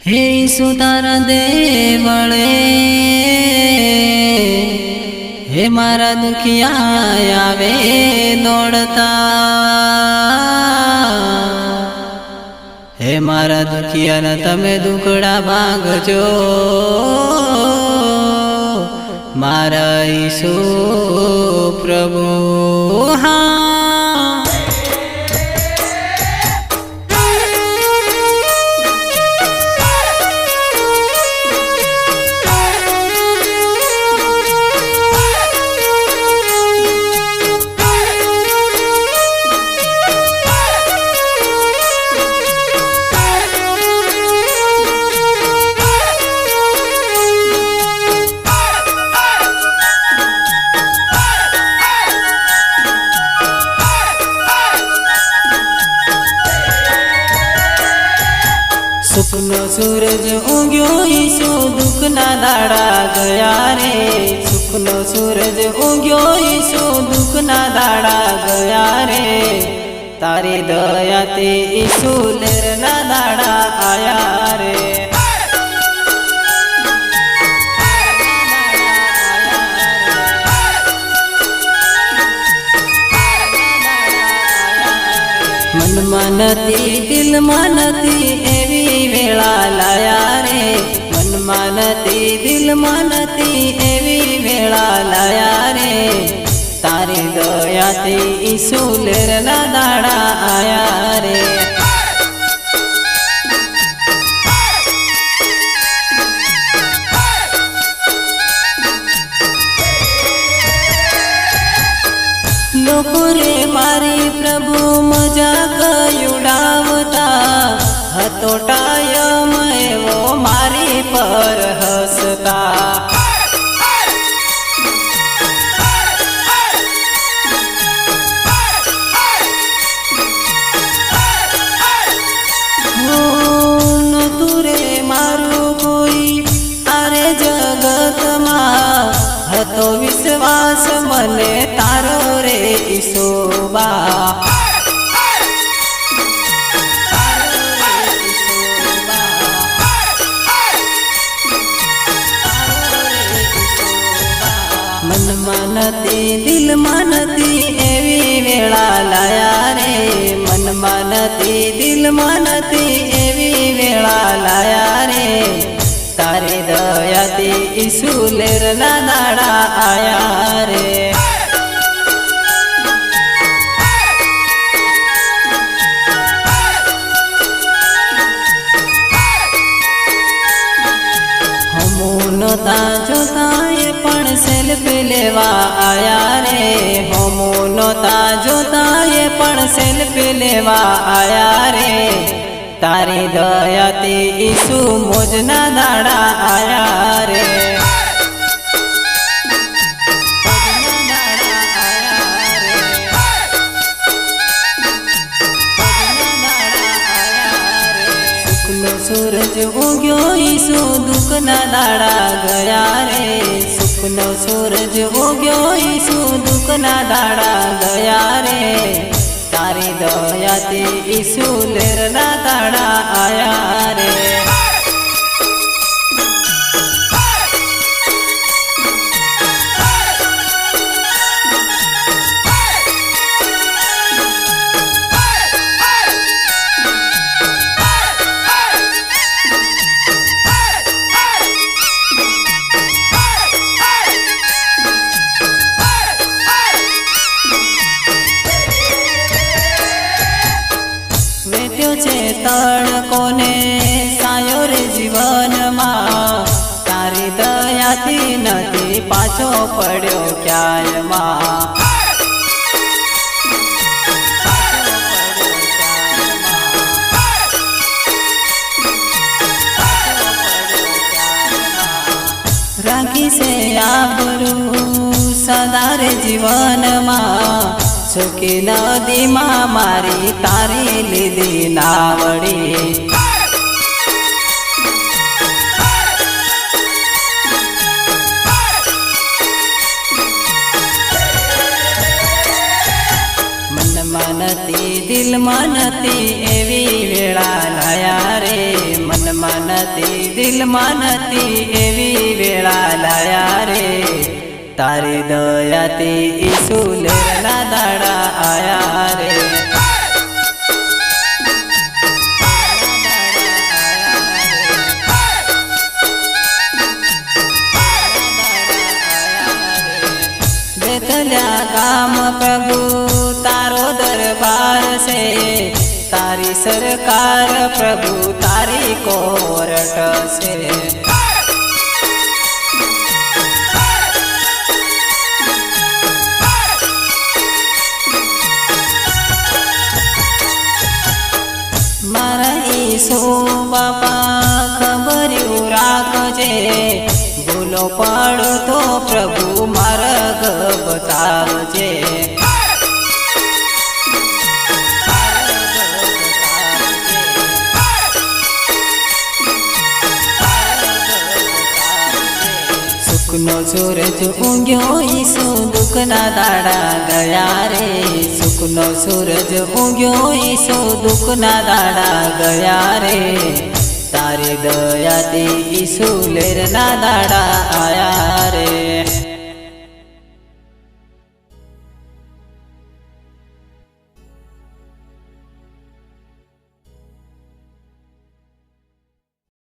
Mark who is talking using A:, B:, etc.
A: હે સુતારા દેવળે, હે મારા દુખિયા આવે દોડતા. હે મારા દુખિયાના તમે દુકડા ભાગજો. મારા ઈસુ પ્રભુ, હા. સુખનો સૂરજ ઊંઘ્યો ઈસુ દુઃખના દાડા ગયા રે? સુખનો સૂરજ ઊંઘ્યો ઈસુ દુઃખના દાડા ગયા રે? તારી દયાથી ઈસુ લેરના દાડા આયા રે. મન નથી દિલ એવી વેળા લાયા રે. મનમાં નથી, દિલમાં નથી એવી વેળા લાયા રે. તારી દયાથી ઈસુ લેરના દાડા આયા રે. હતો ટાયમ એવો મારી પર હસતા. વિશ્વાસ મને તારો રે ઈસોબા નથી દિલમાં નથી એવી વેળા લાયા રે. મનમાં નથી દિલમાં નથી એવી વેળા લાયા રે. તારી દયાથી ઈસુ લેરના દાડા આયા રે. જોતા પણ સેલ્ફી લેવા આયા રે. હોમો નતા જોતા એ પણ સેલ્ફી લેવા આયા રે. તારી દયાથી ઈસુ મોજના દાડા આયા રે. સૂરજ ઉગ્યો ઈસુ દુઃખના દાડા ગયા રે. સુખનો સૂરજ ઉગ્યો ઈસુ દુઃખના દાડા ગયા રે. તારી દયાથી ઈસુ લેરના દાડા આયા જીવનમાં તારી દયાથી નથી પાછો પડ્યો ક્યાંયમાં રાખી છે આબરૂ સદારે જીવનમાં. સુખી નદીમાં મારી તારી લીધી નાવડી દિલમાં નથી એવી વેળા લાયા રે. મનમાં નથી, દિલમાં નથી એવી વેળા લાયા રે. તારી દયાથી ઈસુ લેના દાડા આયા રે. ગામ પ્રભુ તારી સરકાર પ્રભુ, તારી કોરટ છે. મારા ઈસુ બાપા ખબર રાખજે. ભૂલો પાડો તો પ્રભુ માર્ગ બતાવજે. સૂરજ ઊંઘ્યો ઈસુ દુઃખના દાડા ગયા રે. સુખનો સૂરજ ઊંઘ્યો ઈસુ દુઃખના દાડા ગયા રે. તારી દયાથી ઈસુ લેરના દાડા